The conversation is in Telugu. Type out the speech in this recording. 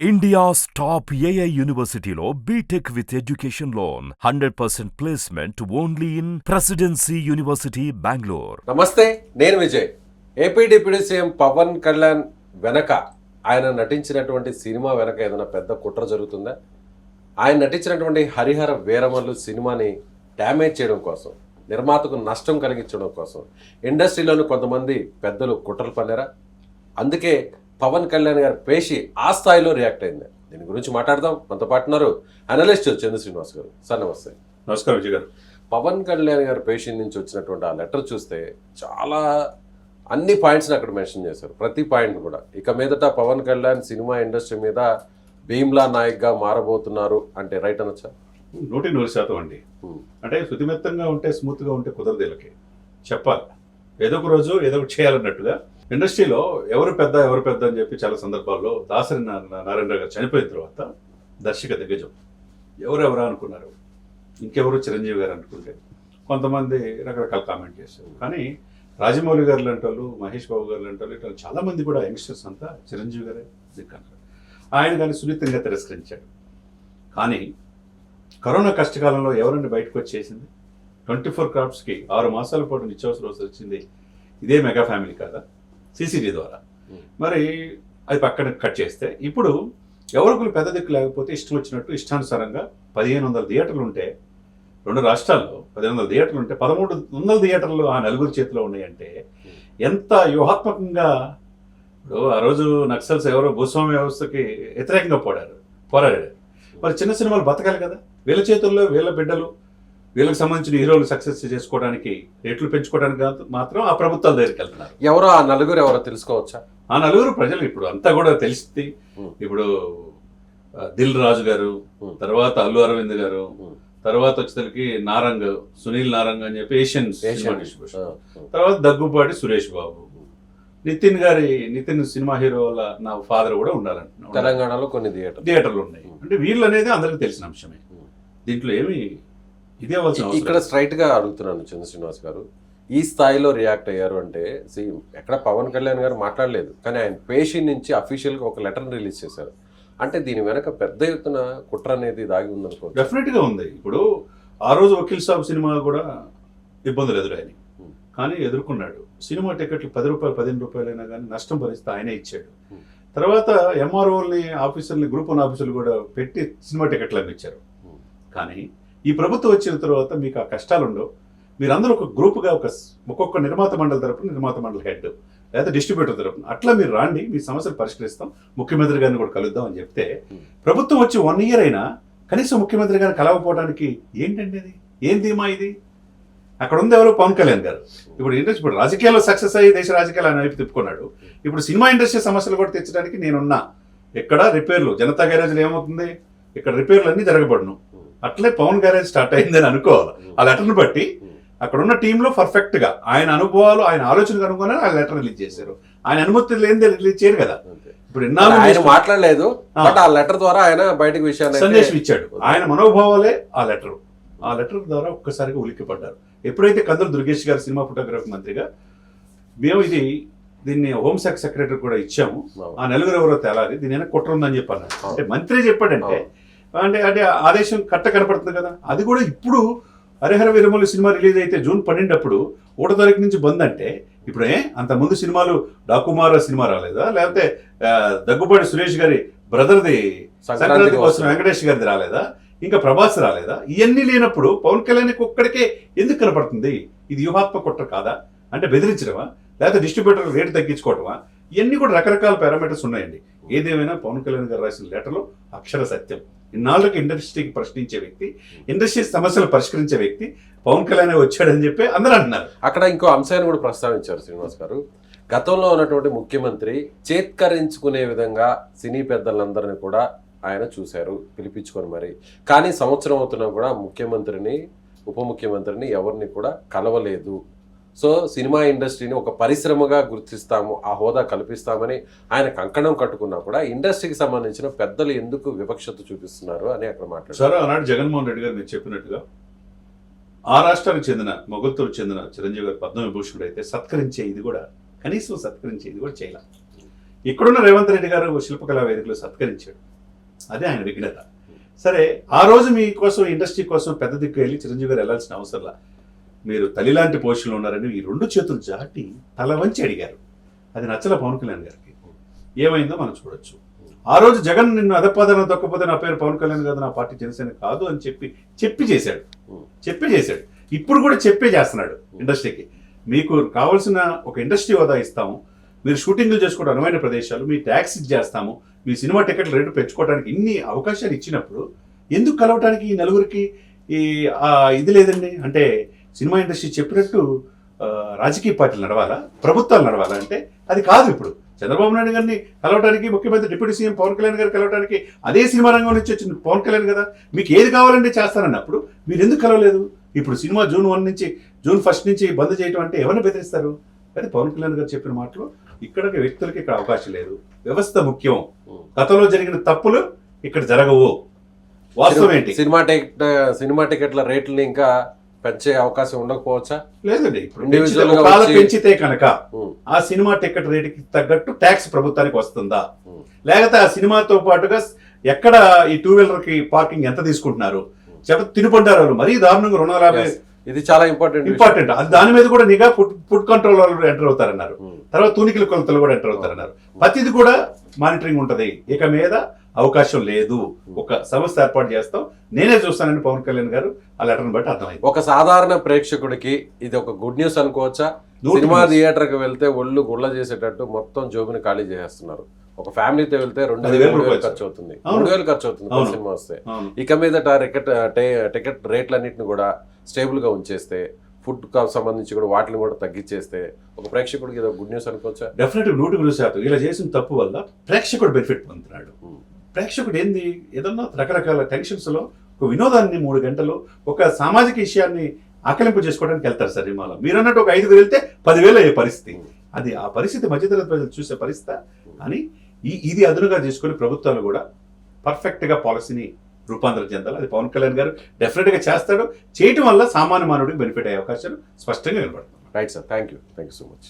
ఇండియాస్ టాప్ ఏఐ యూనివర్సిటీలో BTech with education loan hundred percent placement only in Presidency University Bengaluru నమస్తే నేను Vijay. AP deputy CM Pawan Kalyan వెనక ఆయన నటించినటువంటి సినిమా వెనక ఏదైనా పెద్ద కుట్ర జరుగుతుందా? ఆయన నటించినటువంటి హరిహర వీరమల్లు సినిమాని డ్యామేజ్ చేయడం కోసం నిర్మాతకు నష్టం కలిగించడం కోసం ఇండస్ట్రీలోని కొంతమంది పెద్దలు కుట్రలు పన్నారా అందుకే పవన్ కళ్యాణ్ గారి పేషి ఆ స్థాయిలో రియాక్ట్ అయింది. దీని గురించి మాట్లాడదాం. మనతో పాటు ఉన్నారు అనలిస్ట్ చంద్ర శ్రీనివాస్ గారు. సార్ నమస్తే. నమస్కారం విజయ్ గారు. పవన్ కళ్యాణ్ గారి పేషెంట్ నుంచి వచ్చినటువంటి ఆ లెటర్ చూస్తే చాలా అన్ని పాయింట్స్ని అక్కడ మెన్షన్ చేశారు. ప్రతి పాయింట్ కూడా. ఇక మీదట పవన్ కళ్యాణ్ సినిమా ఇండస్ట్రీ మీద భీమ్లా నాయక్గా మారబోతున్నారు అంటే రైట్ అనొచ్చా? నూటి నూరు శాతం అండి. అంటే శుతిమెత్తంగా ఉంటే స్మూత్గా ఉంటే కుదరదు వీళ్ళకి. చెప్పాలి. ఏదో ఒక రోజు ఏదో ఒకటి చేయాలన్నట్టుగా ఇండస్ట్రీలో ఎవరు పెద్ద ఎవరు పెద్ద అని చెప్పి చాలా సందర్భాల్లో దాసరి నా- నారాయణ గారు చనిపోయిన తర్వాత దర్శక దిగ్గజం ఎవరెవరా అనుకున్నారు? ఇంకెవరు చిరంజీవి గారు అనుకుంటే? కొంతమంది రకరకాల కామెంట్ చేశారు. కానీ రాజమౌళి గారు లాంటి వాళ్ళు మహేష్ బాబు గారు లాంటి వాళ్ళు ఇట్లా చాలామంది కూడా యంగ్స్టర్స్ అంతా చిరంజీవి గారే దిక్కన్నారు ఆయన కానీ సున్నితంగా తిరస్కరించాడు. కానీ కరోనా కష్టకాలంలో ఎవరండి బయటకు వచ్చేసింది? ట్వంటీ ఫోర్ క్రాప్స్కి ఆరు మాసాల పాటు నిత్యావసర వస్తువులు వచ్చింది ఇదే మెగా ఫ్యామిలీ కాదా? సిసిడి ద్వారా. మరి అది పక్కన కట్ చేస్తే ఇప్పుడు ఎవరికి పెద్ద దిక్కు లేకపోతే ఇష్టం వచ్చినట్టు ఇష్టానుసారంగా పదిహేను వందల థియేటర్లు ఉంటే రెండు రాష్ట్రాల్లో పదిహేను వందల థియేటర్లు ఉంటే పదమూడు వందల థియేటర్లు ఆ నలుగురు చేతిలో ఉన్నాయంటే ఎంత వ్యూహాత్మకంగా ఇప్పుడు ఆ రోజు నక్సల్స్ ఎవరో భూస్వామ్య వ్యవస్థకి వ్యతిరేకంగా పోడారు పోరాడారు. మరి చిన్న సినిమాలు బతకాలి కదా. వీళ్ళ చేతుల్లో వీళ్ళ బిడ్డలు వీళ్ళకి సంబంధించిన హీరోలు సక్సెస్ చేసుకోవడానికి రేట్లు పెంచుకోవడానికి మాత్రం ఆ ప్రభుత్వాల దగ్గరికి వెళ్తున్నారు. ఎవరో ఆ నలుగురు ఎవరో తెలుసుకోవచ్చా? ఆ నలుగురు ప్రజలు ఇప్పుడు అంతా కూడా తెలిసింది. ఇప్పుడు దిల్ రాజు గారు. తర్వాత అల్లు అరవింద్ గారు. తర్వాత వచ్చేసరికి నారంగ్ సునీల్ నారంగ్ అని చెప్పి ఏషియన్. డిస్ట్రిబ్యూషన్ తర్వాత దగ్గుపాటి సురేష్ బాబు. నితిన్ గారి నితిన్ సినిమా హీరో నా ఫాదర్ కూడా ఉండాలంటున్నాడు తెలంగాణలో కొన్ని థియేటర్ థియేటర్లు ఉన్నాయి. అంటే వీళ్ళు అనేది అందరికీ తెలిసిన అంశమే. దీంట్లో ఏమి ఇదే ఇక్కడ స్ట్రైట్గా అడుగుతున్నాను చంద్ర శ్రీనివాస్ గారు. ఈ స్థాయిలో రియాక్ట్ అయ్యారు అంటే ఎక్కడ పవన్ కళ్యాణ్ గారు మాట్లాడలేదు కానీ ఆయన పేషెంట్ నుంచి అఫీషియల్గా ఒక లెటర్ రిలీజ్ చేశారు. అంటే దీని వెనక పెద్ద ఎత్తున కుట్ర అనేది దాగి ఉందనుకో డెఫినెట్గా ఉంది. ఇప్పుడు ఆ రోజు వకీల్ సాబ్ సినిమా కూడా ఇబ్బందులు ఎదురైనాయి Hmm. కానీ ఎదుర్కొన్నాడు. సినిమా టికెట్లు పది రూపాయలు పదిహేను రూపాయలైనా కానీ నష్టం భరిస్తే ఆయనే ఇచ్చాడు. Hmm. తర్వాత ఎంఆర్ఓల్ని ఆఫీసర్ని గ్రూప్ వన్ ఆఫీసర్లు కూడా పెట్టి సినిమా టికెట్లు అమ్మించారు Hmm. కానీ ఈ ప్రభుత్వం వచ్చిన తర్వాత మీకు ఆ కష్టాలు ఉండవు. మీరందరూ ఒక గ్రూప్గా ఒక ఒక్కొక్క నిర్మాత మండలి తరపున నిర్మాత మండలి హెడ్ లేదా డిస్ట్రిబ్యూటర్ తరపున. అట్లా మీరు రాండి మీ సమస్యలు పరిష్కరిస్తాం. ముఖ్యమంత్రి గారిని కూడా కలుద్దాం అని చెప్తే. ప్రభుత్వం వచ్చి వన్ ఇయర్ అయినా కనీసం ముఖ్యమంత్రి గారిని కలవకపోవడానికి ఏంటండి ఇది? ఏం ధీమా ఇది? అక్కడ ఉంది ఎవరు పవన్ కళ్యాణ్ గారు. ఇప్పుడు ఇండస్ట్రీ ఇప్పుడు రాజకీయాల్లో సక్సెస్ అయ్యి దేశ రాజకీయాలు వైపు తిప్పుకున్నాడు. ఇప్పుడు సినిమా ఇండస్ట్రీ సమస్యలు కూడా తెచ్చడానికి నేనున్నా. ఇక్కడ రిపేర్లు జనతా గ్యారేజ్లు ఏమవుతుంది? ఇక్కడ రిపేర్లు అన్ని జరగబడును. అట్లే పవన్ గ్యారేజ్ స్టార్ట్ అయిందని అనుకోవాలి. ఆ లెటర్ని బట్టి అక్కడ ఉన్న టీంలో పర్ఫెక్ట్గా ఆయన అనుభవాలు ఆయన ఆలోచనకు అనుకుని ఆ లెటర్ రిలీజ్ చేశారు. ఆయన అనుమతి లేనిదే రిలీజ్ చేయరు కదా. ఇప్పుడు ఆయన మాట్లాడలేదు ఆ. బట్ ఆ లెటర్ ద్వారా ఆయన బయటకు విషయాన్ని సందేశం ఇచ్చాడు. ఆయన మనోభావాలే ఆ లెటర్. ఆ లెటర్ ద్వారా ఒక్కసారిగా ఉలిక్కిపడ్డారు ఎప్పుడైతే కందులు దుర్గేష్ గారు సినిమా ఫోటోగ్రఫీ మంత్రిగా మేము ఇది దీన్ని హోంశాఖ సెక్రటరీ కూడా ఇచ్చాము. ఆ నలుగురు ఎవరో తేలాలి దీని కుట్ర ఉందని చెప్పి అన్నారు అంటే మంత్రి చెప్పాడంటే అంటే అంటే ఆదేశం కట్ట కనపడుతుంది కదా? అది కూడా ఇప్పుడు హరిహర వీరమల్లి సినిమా రిలీజ్ అయితే జూన్ పన్నెండప్పుడు ఒకటో తారీఖు నుంచి బంద్ అంటే ఇప్పుడే అంత ముందు సినిమాలు డాకుమార సినిమా రాలేదా? లేకపోతే దగ్గుబాటి సురేష్ గారి బ్రదర్ది సంక్రాంతి కోసం వెంకటేష్ గారిది రాలేదా? ఇంకా ప్రభాస్ రాలేదా? ఇవన్నీ లేనప్పుడు పవన్ కళ్యాణ్ ఒక్కడికే ఎందుకు కనపడుతుంది? ఇది వ్యూహాత్మక కుట్ర కాదా? అంటే బెదిరించడమా? లేకపోతే డిస్ట్రిబ్యూటర్ రేటు తగ్గించుకోవటమా? ఇవన్నీ కూడా రకరకాల పారామీటర్స్ ఉన్నాయండి. ఏదేమైనా పవన్ కళ్యాణ్ గారు రాసిన లెటర్లో అక్షర సత్యం. ఇన్నాళ్ళకి ఇండస్ట్రీకి ప్రశ్నించే వ్యక్తి ఇండస్ట్రీ సమస్యలు పరిష్కరించే వ్యక్తి పవన్ కళ్యాణ్ వచ్చాడని చెప్పి అందరూ అంటున్నారు. అక్కడ ఇంకో అంశాన్ని కూడా ప్రస్తావించారు శ్రీనివాస్ గారు. గతంలో ఉన్నటువంటి ముఖ్యమంత్రి చేత్కరించుకునే విధంగా సినీ పెద్దలందరినీ కూడా ఆయన చూశారు పిలిపించుకొని మరి. కానీ సంవత్సరం అవుతున్నా కూడా ముఖ్యమంత్రిని ఉప ముఖ్యమంత్రిని ఎవరిని కూడా కలవలేదు. సో సినిమా ఇండస్ట్రీని ఒక పరిశ్రమగా గుర్తిస్తాము ఆ హోదా కల్పిస్తామని ఆయన కంకణం కట్టుకున్నా కూడా ఇండస్ట్రీకి సంబంధించిన పెద్దలు ఎందుకు వివక్షత చూపిస్తున్నారు అని అక్కడ మాట్లాడారు. సార్ ఆనాడు జగన్మోహన్ రెడ్డి గారు మీరు చెప్పినట్టుగా ఆ రాష్ట్రానికి చెందిన మొగత్తూరు చెందిన చిరంజీవి గారు పద్మవిభూషణుడు అయితే సత్కరించే ఇది కూడా కనీసం సత్కరించే ఇది కూడా చేయాలి. ఇక్కడున్న రేవంత్ రెడ్డి గారు శిల్పకళా వేదికలో సత్కరించాడు. అదే ఆయన విఘ్నత. సరే ఆ రోజు మీకోసం ఇండస్ట్రీ కోసం పెద్ద దిక్కు వెళ్ళి చిరంజీవి గారు వెళ్ళాల్సిన అవసరంలా మీరు తల్లిలాంటి పోషణలు ఉన్నారని ఈ రెండు చేతులు చాటి తల వంచి అడిగారు. అది నచ్చల పవన్ కళ్యాణ్ గారికి. ఏమైందో మనం చూడొచ్చు. ఆ రోజు జగన్ నిన్ను అదపదన దొక్కపోతే నా పేరు పవన్ కళ్యాణ్ కాదు నా పార్టీ జనసేన కాదు అని చెప్పి చెప్పి చేశాడు. చెప్పి చేశాడు. ఇప్పుడు కూడా చెప్పే చేస్తున్నాడు ఇండస్ట్రీకి. మీకు కావాల్సిన ఒక ఇండస్ట్రీ హోదా ఇస్తాము. మీరు షూటింగ్లు చేసుకోవడం అనువైన ప్రదేశాలు మీ ట్యాక్స్ ఇచ్చేస్తాము మీ సినిమా టికెట్ల రేటు పెంచుకోవడానికి ఇన్ని అవకాశాలు ఇచ్చినప్పుడు ఎందుకు కలవటానికి ఈ నలుగురికి ఈ ఇది లేదండి? అంటే సినిమా ఇండస్ట్రీ చెప్పినట్టు రాజకీయ పార్టీలు నడవాలా? ప్రభుత్వాలు నడవాలా? అంటే అది కాదు ఇప్పుడు. చంద్రబాబు నాయుడు గారిని కలవడానికి ముఖ్యమంత్రి డిప్యూటీ సీఎం పవన్ కళ్యాణ్ గారు కలవడానికి అదే సినిమా రంగం నుంచి వచ్చిన పవన్ కళ్యాణ్ కదా. మీకు ఏది కావాలంటే చేస్తానన్నప్పుడు మీరు ఎందుకు కలవలేదు? ఇప్పుడు సినిమా జూన్ వన్ నుంచి జూన్ ఫస్ట్ నుంచి బంద్ చేయడం అంటే ఎవరిని బెదిరిస్తారు? అయితే పవన్ కళ్యాణ్ గారు చెప్పిన మాటలు. ఇక్కడ వ్యక్తులకి ఇక్కడ అవకాశం లేదు. వ్యవస్థ ముఖ్యం. గతంలో జరిగిన తప్పులు ఇక్కడ జరగవు. వాస్తవం ఏంటి? సినిమా టికెట్ సినిమా టికెట్ల రేట్లని ఇంకా పెంచే అవకాశం ఉండకపోవచ్చా? లేదండి. ఇప్పుడు పెంచితే- కనుక ఆ సినిమా టికెట్ రేటుకి తగ్గట్టు ట్యాక్స్ ప్రభుత్వానికి వస్తుందా? లేకపోతే ఆ సినిమాతో పాటుగా ఎక్కడ ఈ టూ వీలర్కి పార్కింగ్ ఎంత తీసుకుంటున్నారు? చెప్ప తినుకుంటారు వాళ్ళు. మరీ దారుణంగా రెండు వందల. ఇది చాలా ఇంపార్టెంట్ ఇంపార్టెంట్ అది దాని మీద కూడా నిఘా ఫుడ్ ఫుడ్ కంట్రోల్ వాళ్ళు ఎంటర్ అవుతారన్నారు. తర్వాత తూనికల కొలతలు కూడా ఎంటర్ అవుతారన్నారు. ప్రతిది కూడా మానిటరింగ్ ఉంటది. ఇక మీద అవకాశం లేదు. ఒక సంస్థ ఏర్పాటు చేస్తాం. నేనే చూస్తానని పవన్ కళ్యాణ్ గారు. ఆ లెటర్ని బట్టి అర్థమైంది. ఒక సాధారణ ప్రేక్షకుడికి ఇది ఒక గుడ్ న్యూస్ అనుకోవచ్చా? సినిమా నూరు. థియేటర్కి వెళ్తే ఒళ్ళు గుళ్ళ చేసేటట్టు మొత్తం జోబుని ఖాళీ చేసేస్తున్నారు. ఒక ఫ్యామిలీతో వెళ్తే రెండు వేలు ఖర్చు అవుతుంది. మూడు వేలు ఖర్చు అవుతుంది. సినిమా వస్తే. ఇక మీద టికెట్ టికెట్ రేట్లన్నింటిని కూడా స్టేబుల్గా ఉంచేస్తే ఫుడ్ సంబంధించి కూడా వాటిని కూడా తగ్గించేస్తే ఒక ప్రేక్షకుడికి ఇది గుడ్ న్యూస్ అనుకోవచ్చా? డెఫినెట్ నూటికి నూరు శాతం. ఇలా చేసిన తప్పు వల్ల ప్రేక్షకుడు బెనిఫిట్ పొందుతున్నాడు. ప్రేక్షకుడు ఏంది? ఏదన్నా రకరకాల టెన్షన్స్లో ఒక వినోదాన్ని మూడు గంటలు ఒక సామాజిక విషయాన్ని ఆకలింపు చేసుకోవడానికి వెళ్తారు సార్ సినిమాలో మీరు అన్నట్టు ఒక ఐదుగురు వెళ్తే పదివేలు అయ్యే పరిస్థితి. అది ఆ పరిస్థితి మధ్యతరగతి ప్రజలు చూసే పరిస్థితి. అని ఈ ఇది అదునుగా చేసుకుని ప్రభుత్వాలు కూడా పర్ఫెక్ట్గా పాలసీని రూపాంతరం చెందాలి. అది పవన్ కళ్యాణ్ గారు డెఫినెట్గా చేస్తాడు. చేయటం వల్ల సామాన్య మానవుడికి బెనిఫిట్ అయ్యే అవకాశాలు స్పష్టంగా నిలబడుతుంది right sir. Thank you thank you so much.